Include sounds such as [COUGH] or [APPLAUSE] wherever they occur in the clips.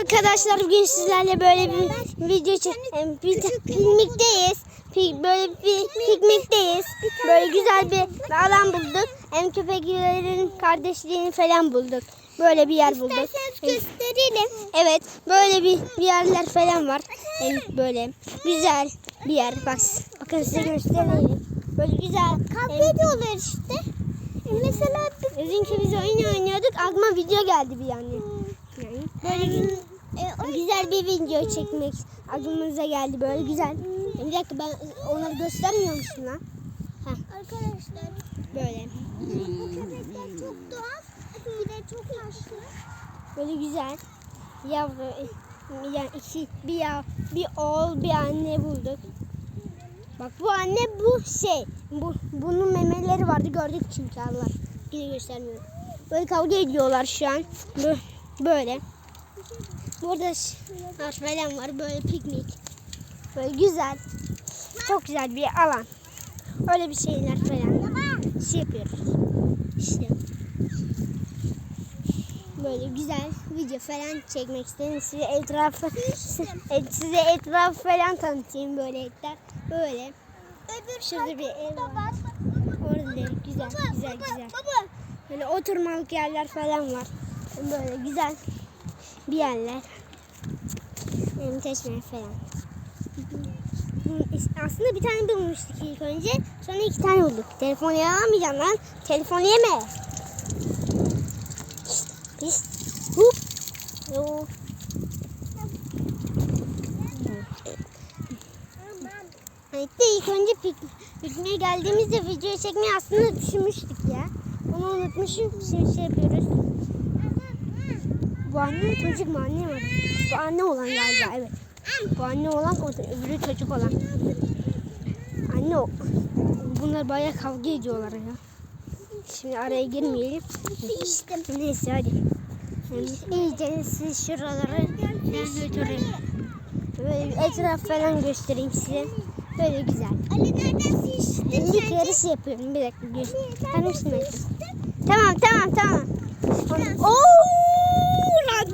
arkadaşlar bugün sizlerle böyle bir video çek bir piknikteyiz. Pi- Böyle bir piknikteyiz. Böyle güzel bir, alan bulduk. Hem köpeklerin kardeşliğini falan bulduk. Böyle bir yer bulduk. gösterelim. Evet, böyle bir, bir yerler falan var. Hem böyle güzel bir yer. Bak, bakın size göstereyim. Böyle güzel. Kavga ediyorlar işte. Mesela Dünkü biz oyun oynuyorduk. Aklıma video geldi bir yani. yani böyle bir, e, güzel bir video çekmek aklımıza geldi. Böyle güzel. Bir dakika ben onları göstermiyormuşum lan. arkadaşlar Böyle. bu köpekler çok doğal. De çok yaşlı. Böyle güzel. Yavru yani iki bir yav, bir oğul bir anne bulduk. Bak bu anne bu şey. Bu bunun memeleri vardı gördük çünkü Allah. Yine göstermiyorum. Böyle kavga ediyorlar şu an. Bö- Böyle. Burada ş- var böyle piknik. Böyle güzel. Çok güzel bir alan. Öyle bir şeyler falan. Şey yapıyoruz. İşte. Böyle güzel video falan çekmek istedim. Size etrafı [LAUGHS] size etrafı falan tanıtayım böyle etler. Böyle. Öbür Şurada bir ev var. Orada da güzel güzel güzel. Baba. Böyle oturmalık yerler falan var. Böyle güzel bir yerler. Benim çeşme falan. Aslında bir tane bulmuştuk ilk önce. Sonra iki tane bulduk. Telefonu alamayacağım lan. Telefonu yeme. Pis. Hup. Yo. Evet de ilk önce pik pikniğe geldiğimizde video çekmeyi aslında düşünmüştük ya. Onu unutmuşum. Şimdi şey yapıyoruz. Bu anne çocuk mu anne mi? Bu anne olan galiba evet. Bu anne olan o da öbürü çocuk olan. Anne o. Bunlar bayağı kavga ediyorlar ya. Şimdi araya girmeyelim. Neyse hadi. İyice siz şuraları ben götüreyim. Böyle etraf falan göstereyim size. Böyle güzel. Ali nereden sıçtı? Şimdi yarışı yapıyorum. Bir dakika gör. Tamam. Tamam tamam. Oo,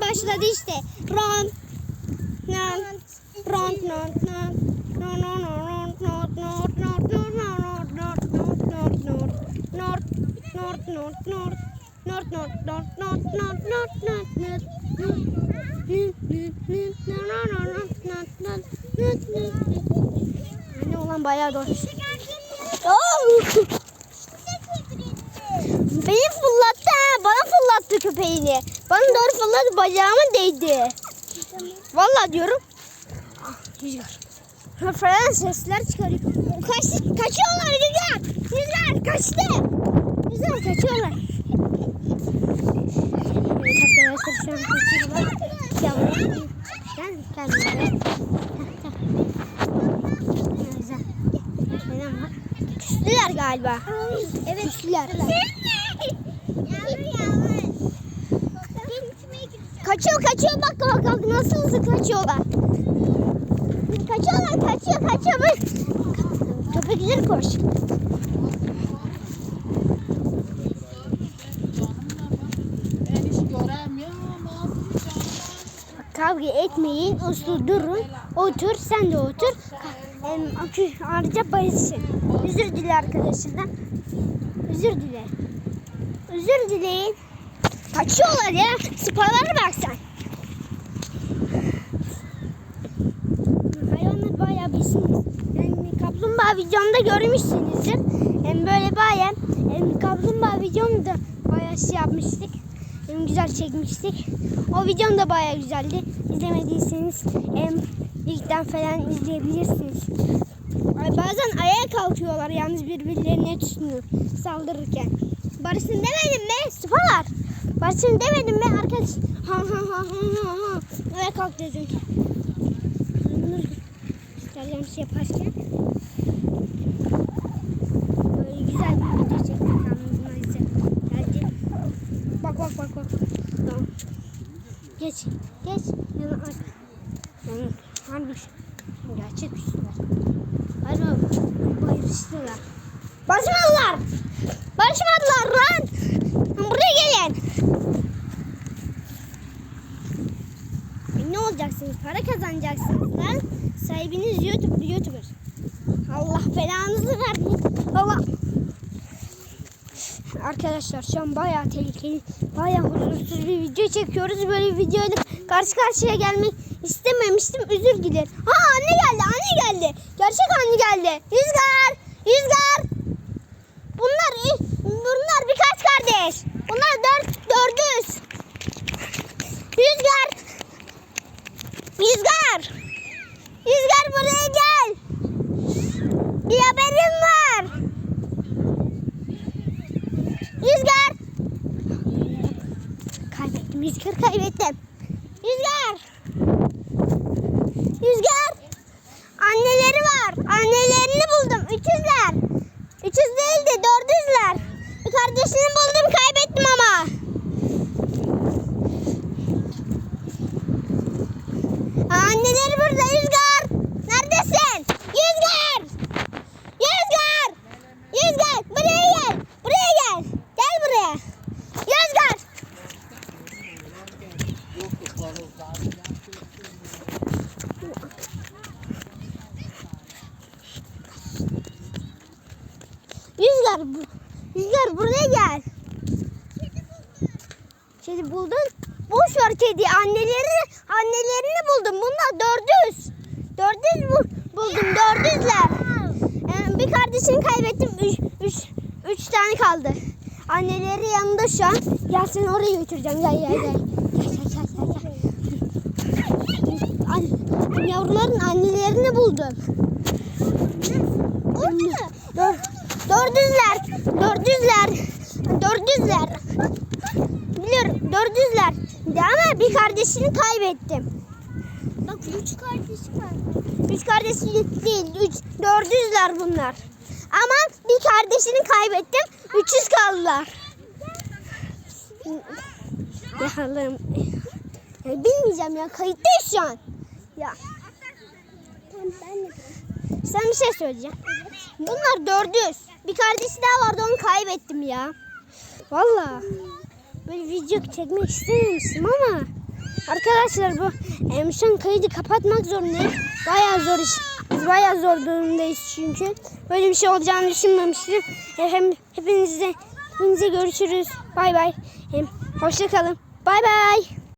başladı işte. Rant. Rant. Rant. Rant. Rant. Anne olan bayağı doğru. Benim Fırlattı köpeğini. Bana doğru fırlattı. Bacağıma değdi. Vallahi diyorum. Ah, rüzgar. Falan sesler çıkarıyor. Kaç, kaçıyorlar Rüzgar. Rüzgar kaçtı. Rüzgar kaçıyorlar. Evet arkadaşlar şu an kaçıyorlar. Yavrum. Gel kendine. Güzel. Falan var. Küstüler galiba. Evet. Küstüler. Kaçıyor kaçıyor bak bak bak nasıl hızlı kaçıyorlar. Kaçıyorlar kaçıyor kaçıyor bak. Köpekler koş. Kavga etmeyin, uslu durun. Otur, sen de otur. Ayrıca barışın. Özür dile arkadaşından. Özür dile. Özür dileyin. Kaçıyorlar ya. Spalara bak sen. Hayvanlar bayağı bilsiniz. Yani kaplumbağa videomda görmüşsünüzdür. Hem böyle bayağı hem kaplumbağa videomda bayağı şey yapmıştık. Hem güzel çekmiştik. O videom da bayağı güzeldi. İzlemediyseniz hem ilkten falan izleyebilirsiniz. Bazen ayağa kalkıyorlar yalnız birbirlerine tutunuyor saldırırken. Barış'ın demedim mi? Sıfalar. Barış'ın demedim mi arkadaş? Ha ha ha ha ha ha. Ayağa kalk dedim. Göstereceğim şey yaparken. Böyle güzel bir video çektik kendimize. Geldi. Bak bak bak bak. Tamam. Geç. Geç. Yana arka. Yani harbi gerçek üstüler. Hadi barıştılar. Barışmadılar. Barışmadılar lan. Buraya gelin. ünlü olacaksınız. Para kazanacaksınız lan. Sahibiniz YouTube, YouTuber. Allah belanızı vermesin. Allah. Arkadaşlar şu an bayağı tehlikeli, bayağı huzursuz bir video çekiyoruz. Böyle videoyla karşı karşıya gelmek istememiştim. Özür dilerim. Ha anne geldi, anne geldi. Gerçek anne geldi. Rüzgar, Rüzgar. Bunlar, bunlar birkaç kardeş. Bunlar dört, dördüz. Rüzgar. Rüzgar. Rüzgar buraya gel. Bir haberim var. Rüzgar. Kaybettim. Rüzgar kaybettim. Rüzgar. Rüzgar. Anneleri var. Annelerini buldum. Üçüzler. Üçüz değil de dördüzler. Kardeşini buldum kaybettim ama. Anneleri burada Rüzgar. Neredesin? Rüzgar. Rüzgar. Rüzgar buraya gel. Buraya gel. Gel buraya. Rüzgar. Rüzgar. bu- Rüzgar buraya gel. Kedi buldun. Boş ver kedi. Anneleri, annelerini buldum. Bunlar dördüz. Dördüz bu, buldum. Dördüzler. Ee, bir kardeşini kaybettim. Üç, üç, üç tane kaldı. Anneleri yanında şu an. Gel seni oraya götüreceğim. Gel gel gel. An- yavruların annelerini buldum. Dör, dördüzler. Dördüzler. Dördüzler. Biliyorum dördüzler. De ama bir kardeşini kaybettim. Bak üç kardeşi var. Üç kardeş değil, üç, dördüzler bunlar. Ama bir kardeşini kaybettim, üçüz kaldılar. Ya Allah'ım. Ya bilmeyeceğim ya, kayıttayız şu an. Ya Tamam bir şey söyleyeceğim. Bunlar dördüz. Bir kardeşi daha vardı, onu kaybettim ya. Vallahi böyle video çekmek istememiştim ama arkadaşlar bu em, şu an kaydı kapatmak zorundayım. Bayağı zor iş. Bayağı zor durumdayız çünkü. Böyle bir şey olacağını düşünmemiştim. E, Hem hepinize hepinize görüşürüz. Bay bay. Hem hoşça kalın. Bay bay.